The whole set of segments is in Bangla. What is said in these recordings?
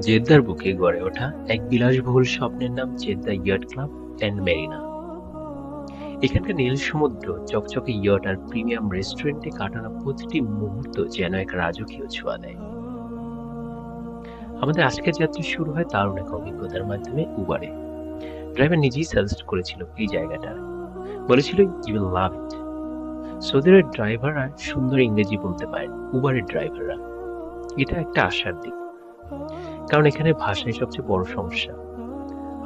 জেদ্দার বুকে গড়ে ওঠা এক বিলাসবহুল স্বপ্নের নাম Jeddah Yacht Club and Marina. এখানকার নীল সমুদ্র, চকচকে ইয়ট আর প্রিমিয়াম রেস্টুরেন্টে কাটানো প্রতিটি মুহূর্ত যেন এক রাজকীয় ছোঁয়া দেয়। আমাদের আজকের যাত্রা শুরু হয় দারুণ এক অভিজ্ঞতার মাধ্যমে উবারে। ড্রাইভার নিজেই সাজেস্ট করেছিল এই জায়গাটা। বলেছিল ইউ উইল লাভ ইট আরবের ড্রাইভাররা সুন্দর ইংরেজি বলতে পারেন, উবারের ড্রাইভাররা। এটা একটা আশার দিক। কারণ এখানে ভাষাই সবচেয়ে বড় সমস্যা।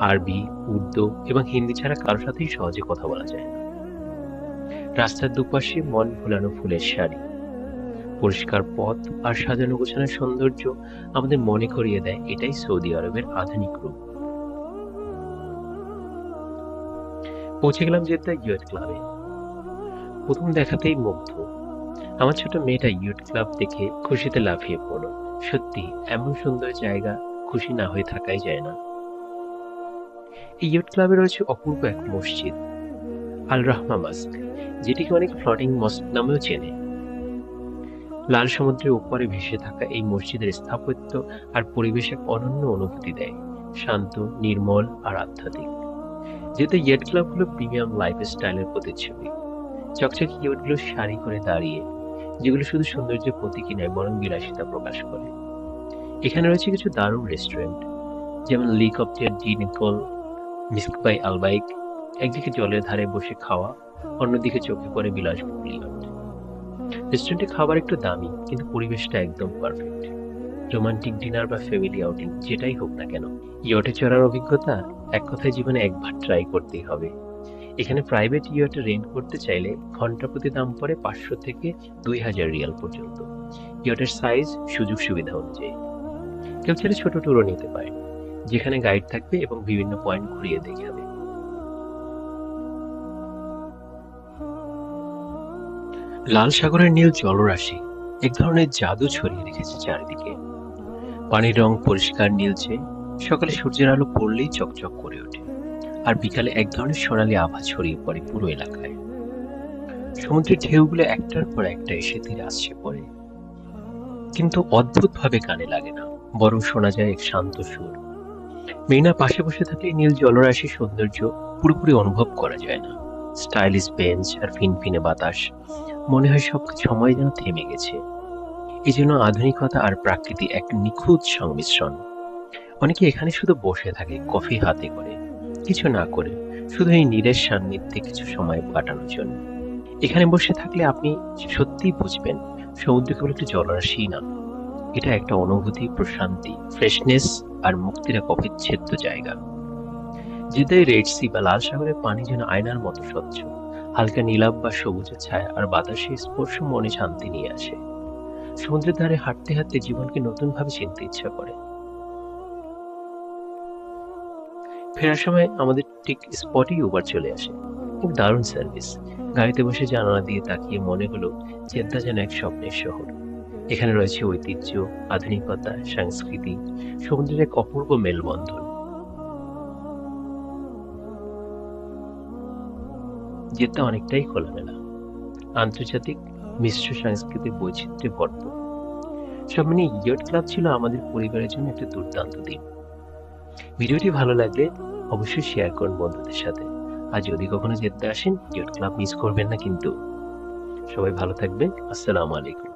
আরবি, উর্দু এবং হিন্দি ছাড়া কারোর সাথেই সহজে কথা বলা যায় না। রাস্তার দুপাশে মন ভোলানো ফুলের শাড়ি। পরিষ্কার পথ আর সাজানো গোছানো সৌন্দর্য আমাদের মনে করিয়ে দেয়, এটাই সৌদি আরবের আধুনিক রূপ। পৌঁছে গেলাম জেদ্দা ইয়ট ক্লাবে। প্রথম দেখাতেই মুগ্ধ। আমার ছোট মেয়েটা ইয়ট ক্লাব দেখে খুশিতে লাফিয়ে পড়ল। সত্যি এমন সুন্দর জায়গা খুশি না হয়ে থাকাই যায় না। এই ইয়ট ক্লাবে রয়েছে অপূর্ব এক মসজিদ আল রাহমা মাস্ক, যেটিকে অনেক ফ্লটিং মস্ক নামেও চেনে। লাল সমুদ্রের উপরে ভেসে থাকা এই মসজিদের স্থাপত্য আর পরিবেশ এক অনন্য অনুভূতি দেয়, শান্ত, নির্মল আর আধ্যাত্মিক যেহেতু ইয়েট ক্লাব হলো প্রিমিয়াম লাইফ স্টাইলের প্রতিচ্ছবি। চকচকে ইয়েটগুলো সারি করে দাঁড়িয়ে যেগুলো শুধু সৌন্দর্যের প্রতীকী নয়, বরং বিলাসিতা প্রকাশ করে। এখানে রয়েছে কিছু দারুণ রেস্টুরেন্ট যেমন লিক অফ টিয়ার ডি নিকল মিস্ক বাই আলবাইক একদিকে জলের ধারে বসে খাওয়া, অন্যদিকে চোখে পড়ে বিলাসবহুল ইয়ট রেস্টুরেন্টে খাবার একটু দামি, কিন্তু পরিবেশটা একদম পারফেক্ট রোমান্টিক ডিনার বা ফ্যামিলি আউটিং যেটাই হোক না কেন ইয়টে চড়ার অভিজ্ঞতা এক কথায় জীবনে একবার ট্রাই করতেই হবে। এখানে প্রাইভেট ইয়টে রেন্ট করতে চাইলে ঘণ্টা প্রতি দাম পড়ে পাঁচশো থেকে দুই হাজার রিয়াল পর্যন্ত। ইয়টের সাইজ সুযোগ সুবিধা অনুযায়ী। কেউ চাইলে ছোট ট্যুরও নিতে পারে, যেখানে গাইড থাকবে এবং বিভিন্ন পয়েন্ট ঘুরিয়ে দেখাবে লাল সাগরের নীল জলরাশি এক ধরনের জাদু ছড়িয়ে রেখেছে চারিদিকে। পানির রং পরিষ্কার নীলচে, সকালে সূর্যের আলো পড়লেই চকচক করে ওঠে। আর বিকালে এক ধরনের সোনালি আভা ছড়িয়ে পড়ে পুরো এলাকায়। সমুদ্রের ঢেউগুলো একটার পর একটা এসে তীরে আসছে পড়ে। কিন্তু অদ্ভুতভাবে কানে লাগে না, বরং শোনা যায় এক শান্ত সুর। মেঘনা পাশে বসে থাকলে নীল জলরাশি সৌন্দর্য পুরোপুরি অনুভব করা যায় না। স্টাইলিশ বেঞ্চ আর ফিনফিনে বাতাস, মনে হয় সব সময় যেন থেমে গেছে। এই জন্য আধুনিকতা আর প্রাকৃতি এক নিখুঁত সংমিশ্রণ। অনেকে এখানে শুধু বসে থাকে, কফি হাতে করে। কিছু না করে, শুধু এই নীরের সান্নিধ্যে কিছু সময় কাটানোর জন্য। এখানে বসে থাকলে আপনি সত্যিই বুঝবেন সমুদ্র কেবল একটি জলরাশি না। এটা একটা অনুভূতি, প্রশান্তি ফ্রেশনেস আর মুক্তির এক অবিচ্ছেদ্য জায়গা। যেটাই রেড সি বা লাল সাগরের পানি যেন আয়নার মতো স্বচ্ছ, হালকা নীলাভ বা সবুজের ছায়া আর বাতাসে স্পর্শ মনে শান্তি নিয়ে আসে। সমুদ্রের ধারে হাঁটতে হাঁটতে জীবনকে নতুন ভাবে চিনতে ইচ্ছা করে। ফেরার সময় আমাদের ঠিক স্পটেই উবার চলে আসে। খুব দারুণ সার্ভিস গাড়িতে বসে জানালা দিয়ে তাকিয়ে মনে হলো জেদ্দা যেন এক স্বপ্নের শহর। এখানে রয়েছে ঐতিহ্য, আধুনিকতা, সংস্কৃতি, সমুদ্রের এক অপূর্ব মেলবন্ধন। জেদ্দা অনেকটাই খোলামেলা। আন্তর্জাতিক মিশ্র সাংস্কৃতিক বৈচিত্র্যে ভরপুর। সব মিলিয়ে ইয়ট ক্লাব ছিল আমাদের পরিবারের জন্য একটা দুর্দান্ত দিন। ভিডিওটি ভালো লাগলে অবশ্যই শেয়ার করুন বন্ধুদের সাথে। আর যদি কখনো যেতে আসেন ইয়ট ক্লাব মিস করবেন না কিন্তু। সবাই ভালো থাকবেন। আসসালামু আলাইকুম।